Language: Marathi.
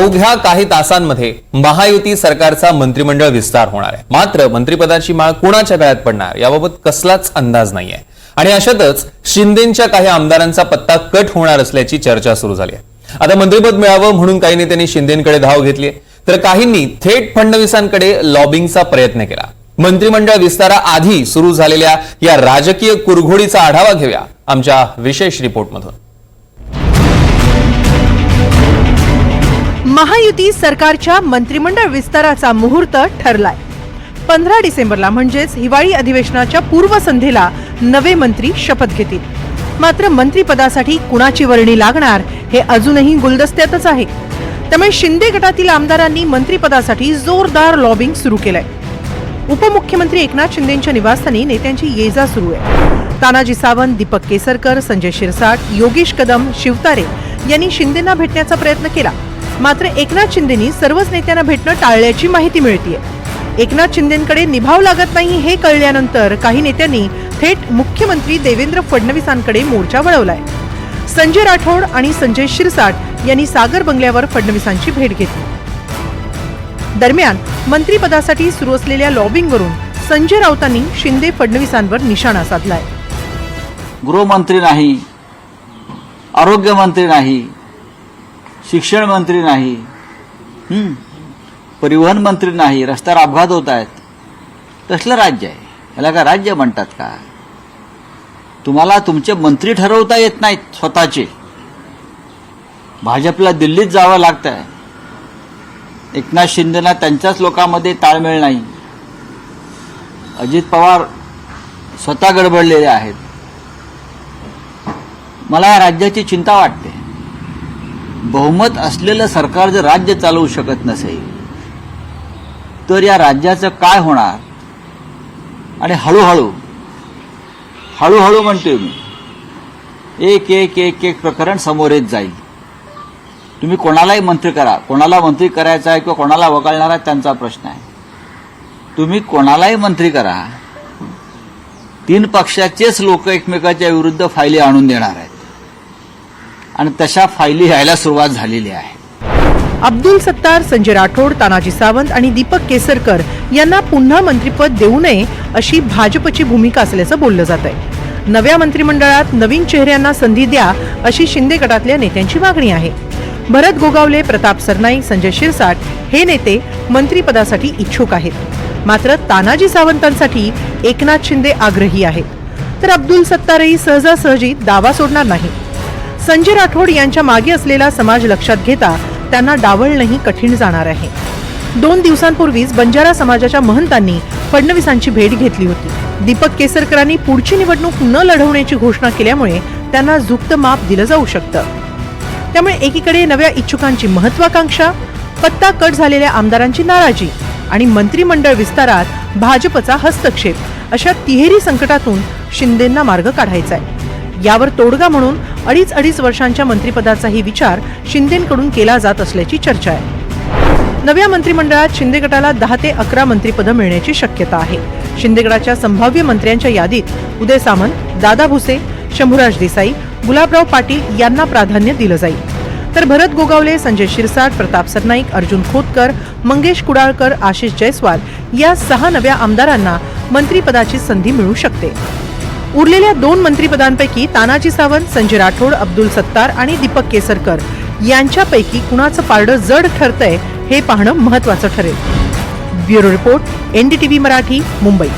अवघ्या काही तासांमध्ये महायुती सरकारचा मंत्रिमंडळ विस्तार होणार आहे. मात्र मंत्रिपदाची माळ कुणाच्या गळ्यात पडणार याबाबत कसलाच अंदाज नाहीये. आणि अशातच शिंदेच्या काही आमदारांचा पत्ता कट होणार असल्याची चर्चा सुरू झाली आहे. आता मंत्रिपद मिळावं म्हणून काही नेत्यांनी शिंदेकडे धाव घेतली तर काहींनी थेट फडणवीसांकडे लॉबिंगचा प्रयत्न केला. मंत्रिमंडळ विस्ताराआधी सुरू झालेल्या या राजकीय कुरघोडीचा आढावा घेऊया आमच्या विशेष रिपोर्टमधून. महायुती सरकारच्या मंत्रिमंडळ विस्ताराचा मुहूर्त ठरलाय. पंधरा डिसेंबरला म्हणजेच हिवाळी अधिवेशनाच्या पूर्वसंध्येला नवे मंत्री शपथ घेतील. मात्र मंत्रिपदासाठी कुणाची वर्णी लागणार हे अजूनही गुलदस्त्यातच आहे. त्यामुळे शिंदे गटातील आमदारांनी मंत्रिपदासाठी जोरदार लॉबिंग सुरू केलंय. उपमुख्यमंत्री एकनाथ शिंदेच्या निवासस्थानी नेत्यांची ये जा सुरू आहे. तानाजी सावंत दीपक केसरकर संजय शिरसाट योगेश कदम शिवतारे यांनी शिंदेना भेटण्याचा प्रयत्न केला. मात्र एकनाथ शिंदेनी सर्वच नेत्यांना भेटणं टाळल्याची माहिती मिळतीये. एकनाथ शिंदेकडे निभाव लागत नाही हे कळल्यानंतर काही नेत्यांनी थेट मुख्यमंत्री देवेंद्र फडणवीसांकडे मोर्चा वळवलाय. संजय राठोड आणि संजय शिरसाट यांनी सागर बंगल्यावर फडणवीसांची भेट घेतली. दरम्यान मंत्रीपदासाठी सुरू असलेल्या लॉबिंगवरून संजय राऊतांनी शिंदे फडणवीसांवर निशाणा साधलाय. गृहमंत्री नाही आरोग्यमंत्री नाही शिक्षण मंत्री नाही. परिवहन मंत्री नाही. रस्त्यावर अपघात होत आहेत. तसलं राज्य आहे. याला का राज्य म्हणतात का? तुम्हाला तुमचे मंत्री ठरवता येत नाहीत स्वतःचे. भाजपला दिल्लीत जावं लागतंय. एकनाथ शिंदेना त्यांच्याच लोकांमध्ये ताळमेळ नाही. अजित पवार स्वतः गडबडलेले आहेत. मला या राज्याची चिंता वाटते. बहुमत असलेलं सरकार जर राज्य चालवू शकत नसेल तर या राज्याचं काय होणार? आणि हळूहळू हळूहळू म्हणतोय मी एक एक एक एक प्रकरण समोर येत जाईल. तुम्ही कोणालाही मंत्री करा. कोणाला मंत्री करायचा आहे किंवा कोणाला वगळणार आहे त्यांचा प्रश्न आहे. तुम्ही कोणालाही मंत्री करा. तीन पक्षाचेच लोक एकमेकाच्या विरुद्ध फायली आणून देणार आहेत. आणि तशा फायली यायला सुरुवात झालेली आहे. अब्दुल सत्तार संजय राठोड तानाजी सावंत आणि दीपक केसरकर यांना पुन्हा मंत्रिपद देऊ नये अशी भाजपची भूमिका असल्याचं बोललं जात आहे. नव्या मंत्रिमंडळात नवीन चेहऱ्यांना संधी द्या अशी शिंदे गटातल्या नेत्यांची मागणी आहे. भरत गोगावले प्रताप सरनाईक संजय शिरसाट हे नेते मंत्रिपदासाठी इच्छुक आहेत. मात्र तानाजी सावंतांसाठी एकनाथ शिंदे आग्रही आहेत. तर अब्दुल सत्तारही सहजासहजी दावा सोडणार नाही. संजय राठोड यांच्या मागे असलेला समाज लक्षात घेता त्यांना डावलणंही कठीण जाणार आहे. दोन दिवसांपूर्वीच बंजारा समाजाच्या महंतांनी फडणवीसांची भेट घेतली होती. दीपक केसरकरांनी पुढची निवडणूक न लढवण्याची घोषणा केल्यामुळे त्यांना झुकतं माप दिलं जाऊ शकतं. त्यामुळे एकीकडे नव्या इच्छुकांची महत्वाकांक्षा पत्ता कट झालेल्या आमदारांची नाराजी आणि मंत्रिमंडळ विस्तारात भाजपचा हस्तक्षेप अशा तिहेरी संकटातून शिंदेंना मार्ग काढायचा आहे. यावर तोडगा म्हणून अडीच अडीच वर्षांच्या मंत्रिपदाचाही विचार शिंदेकडून केला जात असल्याची चर्चा आहे. नव्या मंत्रिमंडळात शिंदे गटाला दहा ते अकरा मंत्रिपदं मिळण्याची शक्यता आहे. शिंदे गटाच्या संभाव्य मंत्र्यांच्या यादीत उदय सामंत दादा भुसे शंभूराज देसाई गुलाबराव पाटील यांना प्राधान्य दिलं जाईल. तर भरत गोगावले संजय शिरसाट प्रताप सरनाईक अर्जुन खोतकर मंगेश कुडाळकर आशिष जयस्वाल या सहा नव्या आमदारांना मंत्रिपदाची संधी मिळू शकते. उरलेल्या दोन मंत्रिपदांपैकी तानाजी सावंत संजय राठोड अब्दुल सत्तार आणि दीपक केसरकर यांच्यापैकी कुणाचं पारडं जड ठरतंय हे पाहणं महत्वाचं ठरेल. Bureau report NDTV Marathi Mumbai.